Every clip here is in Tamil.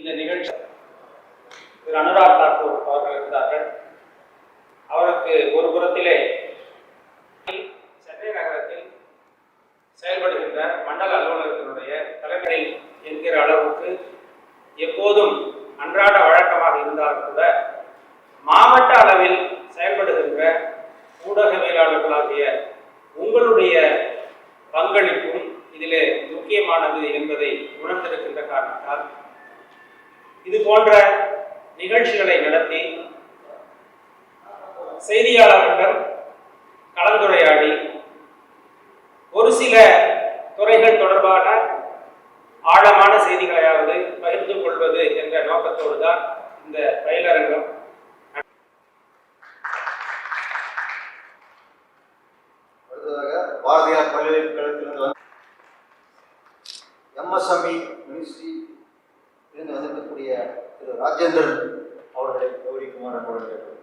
இந்த நிகழ்ச்சி திரு அனுராக் தாக்கூர் அவர்கள் இருந்தார்கள். அவருக்கு ஒரு புறத்திலே சென்னை நகரத்தில் செயல்படுகின்ற மண்டல அலுவலகத்தினுடைய தலைமை என்கிற அளவுக்கு எப்போதும் அன்றாட வழக்கமாக இருந்தாலும் கூட மாவட்ட அளவில் செயல்படுகின்ற ஊடகவியலாளர்களாகிய உங்களுடைய பங்களிப்பும் இதிலே முக்கியமானது என்பதை உணர்ந்திருக்கின்ற காரணத்தால் இது போன்ற நிகழ்ச்சிகளை நடத்தி செய்தியாளர்களிடம் கலந்துரையாடி ஒரு சில துறைகள் தொடர்பான ஆழமான செய்திகளையாவது பகிர்ந்து கொள்வது என்ற நோக்கத்தோடு தான் இந்த பயிலரங்கம் பாரதியார் பல்கலைக்கழகத்திலிருந்து எம்எஸ்எம்இ மினிஸ்ட்ரி ராஜேந்திரன் அவர்களை கௌரிக்குமார் அவர்கள் கேட்கிறோம்.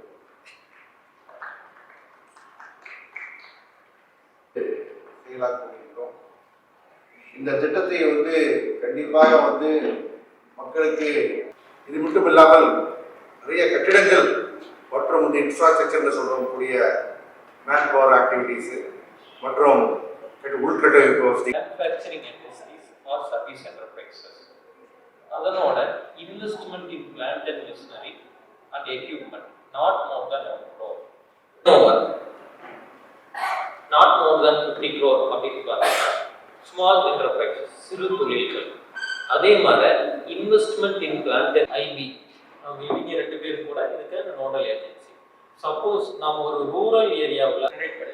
செயலாக்க கொண்டிருக்கிறோம். இந்த திட்டத்தை வந்து கண்டிப்பாக வந்து மக்களுக்கு இது மட்டும் இல்லாமல் நிறைய கட்டிடங்கள் மற்றும் இந்த இன்ஃப்ராஸ்ட்ரக்சர்னு சொல்லக்கூடிய மேன் பவர் ஆக்டிவிட்டீஸ் மற்றும் கட்டு- உள்கட்டமைப்பு வசதி அதனோட investment in plant and machinery and equipment not more than one crore not more than fifty crore அப்படின்னு பார்த்தீங்கன்னா ஸ்மால் என்டர்பிரைஸ் சிறு தொழில்கள். அதே மாதிரி investment in plant and IP இவங்க ரெண்டு பேரும் கூட இதுக்கு நோடல் ஏஜென்சி சப்போஸ் நம்ம ஒரு ரூரல் ஏரியாவில் கிடைக்கும்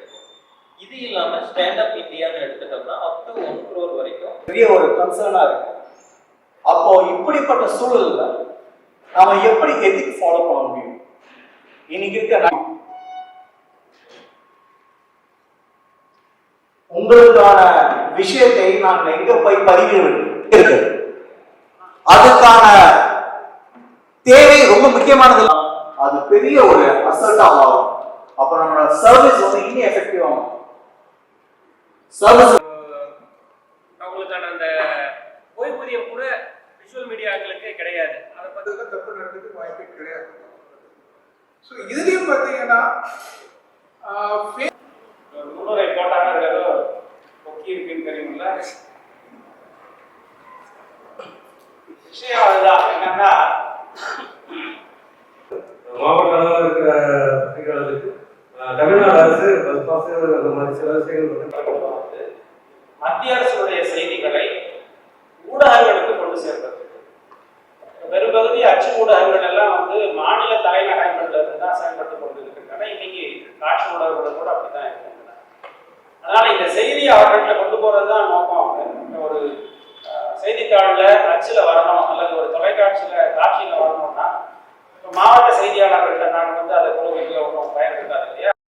இது இல்லாமல் ஸ்டாண்ட் அப் இந்தியான்னு எடுத்துட்டோம்னா அப் டு ஒன் க்ரோர் வரைக்கும் பெரிய ஒரு கன்சர்னாக இருக்கும். இப்படிப்பட்ட சூழல்ல நாம எப்படி எதிக் ஃபாலோ பண்ண முடியும்? இன்னைக்கு இருக்க உங்களுக்கான விஷயத்தை நான் எங்க போய் பதிவிடுவது இருக்கு அதுக்கான தேவை ரொம்ப முக்கியமானது. அது பெரிய ஒரு அசல்ட்டா மாறும். அப்ப நம்மளோட சர்வீஸ் வந்து இன்னும் எஃபெக்டிவ் ஆகும் சர்வீஸ் ஸோ இதுலயும் பார்த்தீங்கன்னா போட்டாங்க அதுல ஏதோ கொக்கி இருக்குன்னு தெரியுமில்ல. விஷயம் அதுதான். என்னன்னா மாவட்ட அளவில் இருக்கிற அஹ், தமிழ்நாடு அரசு பஸ் பாஸ் அந்த மாதிரி சில விஷயங்கள் மத்திய அரசுடைய காட்சி உணர்வுகள் கூட அப்படித்தான் இருக்கின்றன அதனால இந்த செய்தியை அவர்கள்ட்ட கொண்டு போறது தான் நோக்கம். ஒரு செய்தித்தாளில் அச்சில் வரணும் அல்லது ஒரு தொலைக்காட்சி